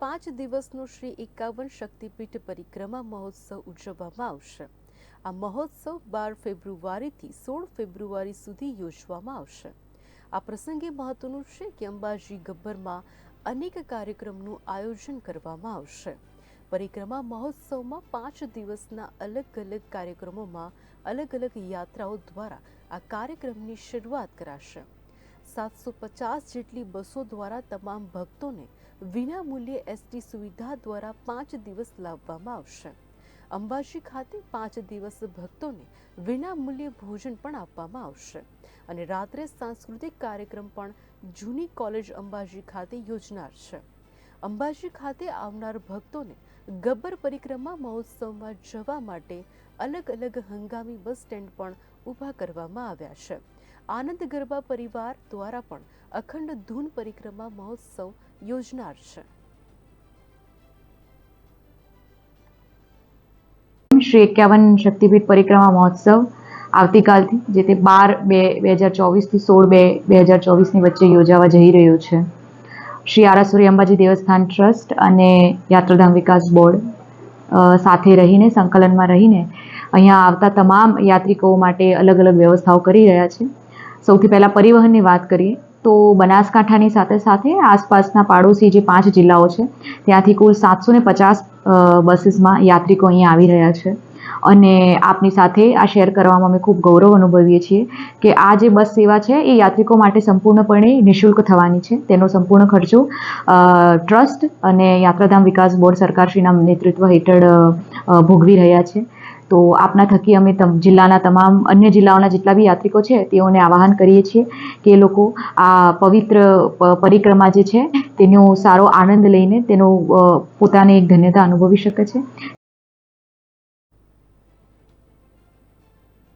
પાંચ દિવસનો શ્રી એકાવન શક્તિપીઠ પરિક્રમા મહોત્સવ ઉજવવામાં આવશે. આ મહોત્સવ બાર ફેબ્રુઆરીથી સોળ ફેબ્રુઆરી સુધી યોજવામાં આવશે. આ પ્રસંગે મહત્વનું છે કે અંબાજી ગબ્બરમાં અનેક કાર્યક્રમનું આયોજન કરવામાં આવશે. પરિક્રમા મહોત્સવમાં પાંચ દિવસના અલગ અલગ કાર્યક્રમોમાં અલગ અલગ યાત્રાઓ દ્વારા આ કાર્યક્રમની શરૂઆત કરાશે. સાતસો પચાસ જેટલી બસો દ્વારા તમામ ભક્તોને વિનામૂલ્યે એસટી સુવિધા દ્વારા પાંચ દિવસ લાવવામાં આવશે. અંબાજી ખાતે પાંચ દિવસ ભક્તોને વિનામૂલ્યે ભોજન પણ આપવામાં આવશે. અને રાત્રે સાંસ્કૃતિક કાર્યક્રમ પણ જૂની કોલેજ અંબાજી ખાતે યોજનાર છે. અંબાજી ખાતે આવનાર ભક્તોને ગબ્બર પરિક્રમા મહોત્સવમાં જવા માટે અલગ અલગ હંગામી બસ સ્ટેન્ડ પણ ઊભા કરવામાં આવ્યા છે. આનંદ ગરબા પરિવાર દ્વારા પણ અખંડ ધૂન પરિક્રમા મહોત્સવ યોજનાર છે. શ્રી એકાવન શક્તિપીઠ પરિક્રમા મહોત્સવ આવતીકાલથી, જે તે બાર બે બે હજાર ચોવીસથી સોળ બે બે હજાર ચોવીસની વચ્ચે યોજાવા જઈ રહ્યો છે. શ્રી આરાસુરી અંબાજી દેવસ્થાન ટ્રસ્ટ અને યાત્રાધામ વિકાસ બોર્ડ સાથે રહીને, સંકલનમાં રહીને અહીંયા આવતા તમામ યાત્રિકો માટે અલગ અલગ વ્યવસ્થાઓ કરી રહ્યા છે. સૌથી પહેલાં પરિવહનની વાત કરીએ, તો બનાસકાંઠાની સાથે સાથે આસપાસના પાડોશી જે પાંચ જિલ્લાઓ છે, ત્યાંથી કુલ સાતસો ને પચાસ બસીસમાં યાત્રિકો અહીંયા આવી રહ્યા છે. અને આપની સાથે આ શેર કરવામાં અમે ખૂબ ગૌરવ અનુભવીએ છીએ કે આ જે બસ સેવા છે, એ યાત્રિકો માટે સંપૂર્ણપણે નિઃશુલ્ક થવાની છે. તેનો સંપૂર્ણ ખર્ચો ટ્રસ્ટ અને યાત્રાધામ વિકાસ બોર્ડ સરકારશ્રીના નેતૃત્વ હેઠળ ભોગવી રહ્યા છે. તો આપના થકી અમે જિલ્લાના તમામ અન્ય જિલ્લાઓના જેટલા બી યાત્રિકો છે, તેઓને આવાહન કરીએ છીએ કે એ લોકો આ પવિત્ર પરિક્રમા જે છે, તેનો સારો આનંદ લઈને તેનો પોતાને એક ધન્યતા અનુભવી શકે છે.